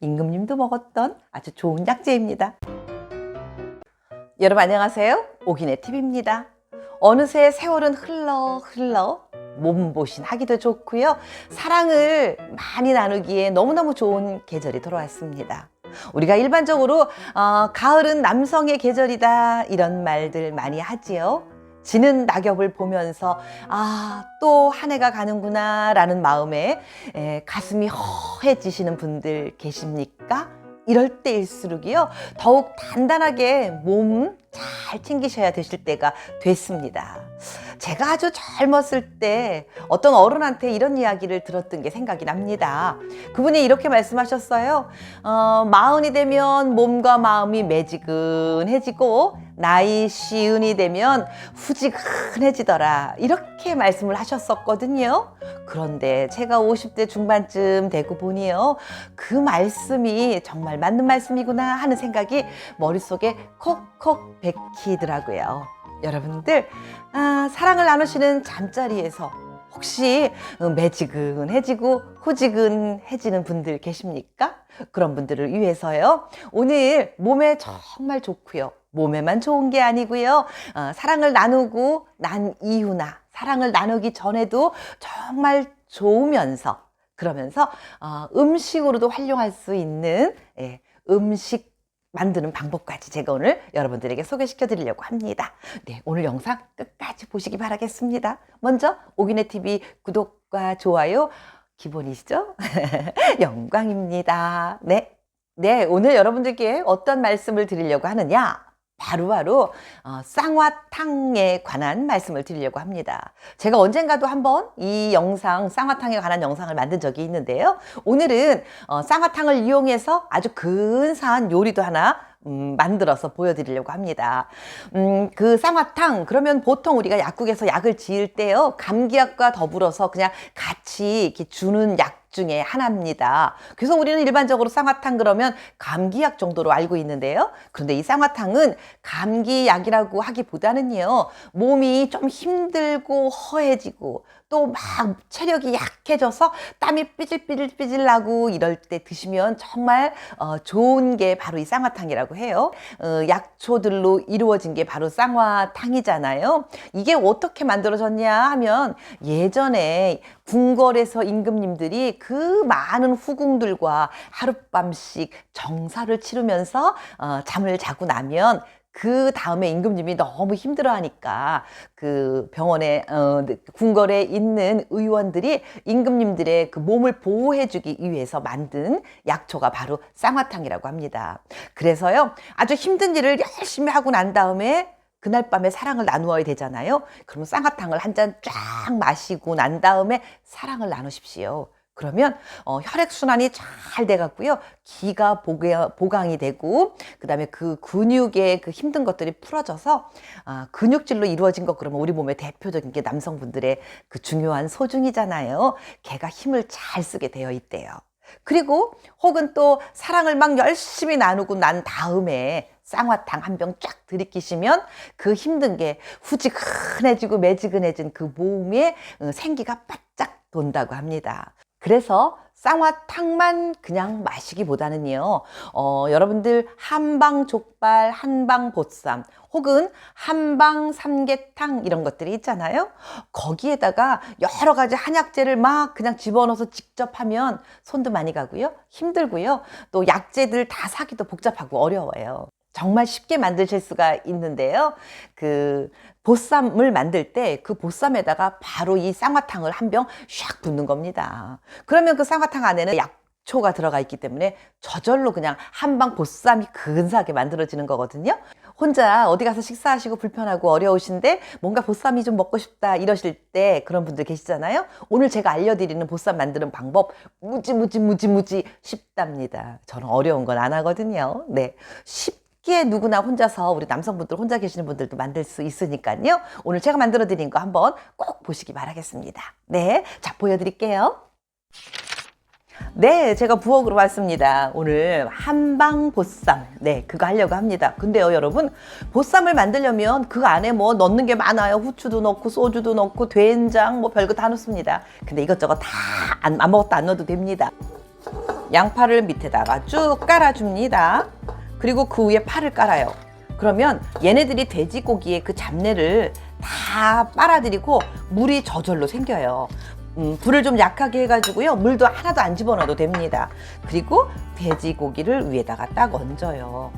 임금님도 먹었던 아주 좋은 약재입니다. 여러분 안녕하세요. 오기네 TV입니다. 어느새 세월은 흘러 흘러 몸보신 하기도 좋고요. 사랑을 많이 나누기에 너무너무 좋은 계절이 돌아왔습니다. 우리가 일반적으로 어, 가을은 남성의 계절이다 이런 말들 많이 하지요. 지는 낙엽을 보면서 아 또 한 해가 가는구나 라는 마음에 에, 가슴이 허해지시는 분들 계십니까? 이럴 때일수록이요 더욱 단단하게 몸 잘 챙기셔야 되실 때가 됐습니다. 제가 아주 젊었을 때 어떤 어른한테 이런 이야기를 들었던 게 생각이 납니다. 그분이 이렇게 말씀하셨어요. 어, 마흔이 되면 몸과 마음이 매지근해지고 나이 시은이 되면 후지근해지더라. 이렇게 말씀을 하셨었거든요. 그런데 제가 50대 중반쯤 되고 보니요. 그 말씀이 정말 맞는 말씀이구나 하는 생각이 머릿속에 콕콕 bek히더라고요. 여러분들, 아, 사랑을 나누시는 잠자리에서 혹시 매지근해지고 후지근해지는 분들 계십니까? 그런 분들을 위해서요. 오늘 몸에 정말 좋고요. 몸에만 좋은 게 아니고요. 어, 사랑을 나누고 난 이후나 사랑을 나누기 전에도 정말 좋으면서 그러면서 어, 음식으로도 활용할 수 있는 예, 음식 만드는 방법까지 제가 오늘 여러분들에게 소개시켜 드리려고 합니다. 네, 오늘 영상 끝까지 보시기 바라겠습니다. 먼저 오기네 TV 구독과 좋아요 기본이시죠? 영광입니다. 네. 네, 오늘 여러분들께 어떤 말씀을 드리려고 하느냐? 바로바로 어, 쌍화탕에 관한 말씀을 드리려고 합니다. 제가 언젠가도 한번 이 영상 쌍화탕에 관한 영상을 만든 적이 있는데요. 오늘은 어, 쌍화탕을 이용해서 아주 근사한 요리도 하나 음, 만들어서 보여드리려고 합니다. 음, 그 쌍화탕, 그러면 보통 우리가 약국에서 약을 지을 때요, 감기약과 더불어서 그냥 같이 이렇게 주는 약 중에 하나입니다. 그래서 우리는 일반적으로 쌍화탕 그러면 감기약 정도로 알고 있는데요. 그런데 이 쌍화탕은 감기약이라고 하기보다는요, 몸이 좀 힘들고 허해지고 또 막 체력이 약해져서 땀이 삐질삐질삐질 나고 이럴 때 드시면 정말 어, 좋은 게 바로 이 쌍화탕이라고 해요. 어, 약초들로 이루어진 게 바로 쌍화탕이잖아요. 이게 어떻게 만들어졌냐 하면 예전에 궁궐에서 임금님들이 그 많은 후궁들과 하룻밤씩 정사를 치르면서 어, 잠을 자고 나면 그 다음에 임금님이 너무 힘들어 하니까 그 병원에 어, 궁궐에 있는 의원들이 임금님들의 그 몸을 보호해 주기 위해서 만든 약초가 바로 쌍화탕이라고 합니다. 그래서요 아주 힘든 일을 열심히 하고 난 다음에 그날 밤에 사랑을 나누어야 되잖아요. 그러면 쌍화탕을 한 잔 쫙 마시고 난 다음에 사랑을 나누십시오. 그러면 어, 혈액 순환이 잘 돼갖고요 기가 보강이 되고 그다음에 그 근육의 그 힘든 것들이 풀어져서 아, 근육질로 이루어진 것 그러면 우리 몸의 대표적인 게 남성분들의 그 중요한 소중이잖아요. 개가 힘을 잘 쓰게 되어 있대요. 그리고 혹은 또 사랑을 막 열심히 나누고 난 다음에 쌍화탕 한 병 쫙 들이키시면 그 힘든 게 후지근해지고 매지근해진 그 몸에 어, 생기가 바짝 돈다고 합니다. 그래서 쌍화탕만 그냥 마시기보다는요, 어, 여러분들 한방 족발, 한방 보쌈, 혹은 한방 삼계탕 이런 것들이 있잖아요. 거기에다가 여러 가지 한약재를 막 그냥 집어넣어서 직접 하면 손도 많이 가고요. 힘들고요. 또 약재들 다 사기도 복잡하고 어려워요. 정말 쉽게 만드실 수가 있는데요. 그 보쌈을 만들 때 그 보쌈에다가 바로 이 쌍화탕을 한 병 샥 붓는 겁니다. 그러면 그 쌍화탕 안에는 약초가 들어가 있기 때문에 저절로 그냥 한방 보쌈이 근사하게 만들어지는 거거든요. 혼자 어디 가서 식사하시고 불편하고 어려우신데 뭔가 보쌈이 좀 먹고 싶다 이러실 때 그런 분들 계시잖아요. 오늘 제가 알려드리는 보쌈 만드는 방법 무지무지 무지무지 쉽답니다. 저는 어려운 건 안 하거든요. 네. 쉽 게 누구나 혼자서 우리 남성분들 혼자 계시는 분들도 만들 수 있으니까요. 오늘 제가 만들어 드린 거 한번 꼭 보시기 바라겠습니다. 네. 자, 보여드릴게요. 네, 제가 부엌으로 왔습니다. 오늘 한방 보쌈. 네, 그거 하려고 합니다. 근데요, 여러분, 보쌈을 만들려면 그 안에 뭐 넣는 게 많아요. 후추도 넣고, 소주도 넣고, 된장, 뭐 별거 다 넣습니다. 근데 이것저것 다 안, 아무것도 안 넣어도 됩니다. 양파를 밑에다가 쭉 깔아줍니다. 그리고 그 위에 파를 깔아요. 그러면 얘네들이 돼지고기의 그 잡내를 다 빨아들이고 물이 저절로 생겨요. 음, 불을 좀 약하게 해가지고요. 물도 하나도 안 집어넣어도 됩니다. 그리고 돼지고기를 위에다가 딱 얹어요.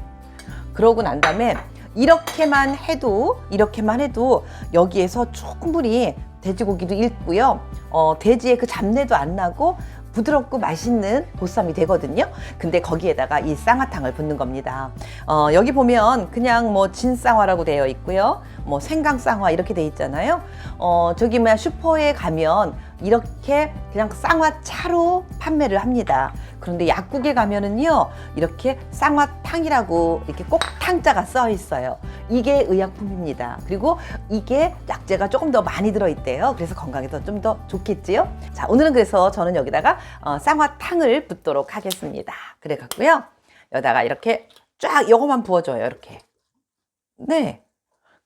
그러고 난 다음에 이렇게만 해도 이렇게만 해도 여기에서 충분히 돼지고기도 익고요. 어, 돼지의 그 잡내도 안 나고 부드럽고 맛있는 보쌈이 되거든요. 근데 거기에다가 이 쌍화탕을 붓는 겁니다. 어, 여기 보면 그냥 뭐 진쌍화라고 되어 있고요. 뭐 생강 쌍화 이렇게 돼 있잖아요. 어, 저기 뭐야 슈퍼에 가면 이렇게 그냥 쌍화 차로 판매를 합니다. 그런데 약국에 가면은요 이렇게 쌍화탕이라고 이렇게 꼭 탕자가 써 있어요. 이게 의약품입니다. 그리고 이게 약재가 조금 더 많이 들어있대요. 그래서 건강에 더좀더 좋겠지요. 자 오늘은 그래서 저는 여기다가 어, 쌍화탕을 붓도록 하겠습니다. 그래 갖고요 여기다가 이렇게 쫙 요거만 부어줘요. 이렇게 네.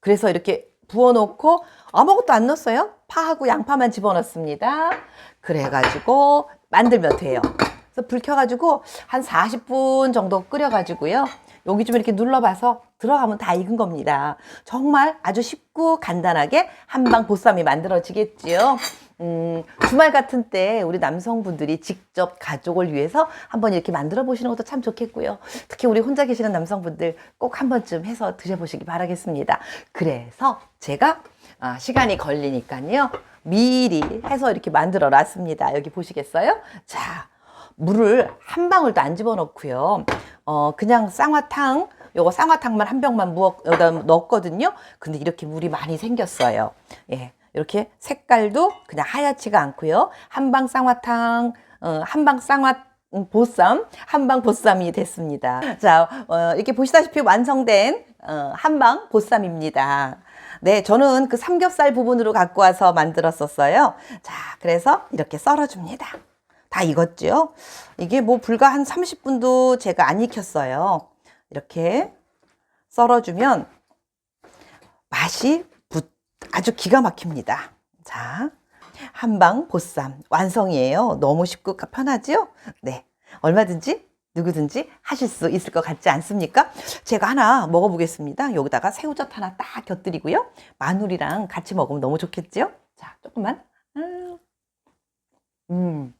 그래서 이렇게 부어놓고 아무것도 안 넣었어요. 파하고 양파만 집어넣습니다. 그래가지고 만들면 돼요. 그래서 불 켜가지고 한 40분 정도 끓여가지고요. 여기 좀 이렇게 눌러봐서 들어가면 다 익은 겁니다. 정말 아주 쉽고 간단하게 한방 보쌈이 만들어지겠지요. 음, 주말 같은 때 우리 남성분들이 직접 가족을 위해서 한번 이렇게 만들어 보시는 것도 참 좋겠고요. 특히 우리 혼자 계시는 남성분들 꼭 한 번쯤 해서 드셔보시기 바라겠습니다. 그래서 제가 아, 시간이 걸리니까요. 미리 해서 이렇게 만들어 놨습니다. 여기 보시겠어요? 자, 물을 한 방울도 안 집어넣고요. 어, 그냥 쌍화탕, 요거 쌍화탕만 한 병만 여기다 넣었거든요. 근데 이렇게 물이 많이 생겼어요. 예. 이렇게 색깔도 그냥 하얗지가 않고요. 한방 쌍화탕, 어, 한방 쌍화 음, 보쌈, 한방 보쌈이 됐습니다. 자, 어, 이렇게 보시다시피 완성된 어, 한방 보쌈입니다. 네, 저는 그 삼겹살 부분으로 갖고 와서 만들었었어요. 자, 그래서 이렇게 썰어줍니다. 다 익었죠? 이게 뭐 불과 한 30분도 제가 안 익혔어요. 이렇게 썰어주면 맛이 부- 아주 기가 막힙니다. 자, 한방 보쌈 완성이에요. 너무 쉽고 편하죠? 네. 얼마든지 누구든지 하실 수 있을 것 같지 않습니까? 제가 하나 먹어보겠습니다. 여기다가 새우젓 하나 딱 곁들이고요. 마늘이랑 같이 먹으면 너무 좋겠죠? 자, 조금만. 음. 음.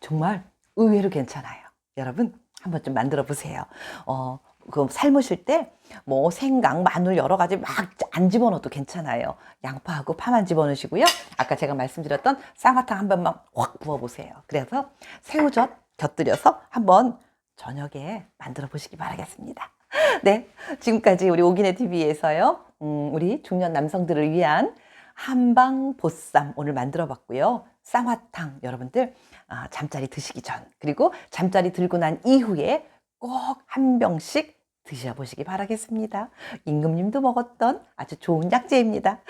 정말 의외로 괜찮아요. 여러분, 한번 좀 만들어 보세요. 어, 그 삶으실 때 뭐 생강, 마늘 여러 가지 막 안 집어넣어도 괜찮아요. 양파하고 파만 집어넣으시고요. 아까 제가 말씀드렸던 쌍화탕 한 번만 확 부어보세요. 그래서 새우젓 곁들여서 한번 저녁에 만들어 보시기 바라겠습니다. 네, 지금까지 우리 오기네 TV에서요. 음, 우리 중년 남성들을 위한 한방 보쌈 오늘 만들어 봤고요. 쌍화탕 여러분들 아, 잠자리 드시기 전 그리고 잠자리 들고 난 이후에 꼭 한 병씩 드셔보시기 바라겠습니다. 임금님도 먹었던 아주 좋은 약재입니다.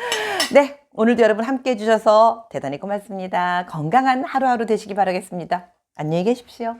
네, 오늘도 여러분 함께 해주셔서 대단히 고맙습니다. 건강한 하루하루 되시기 바라겠습니다. 안녕히 계십시오.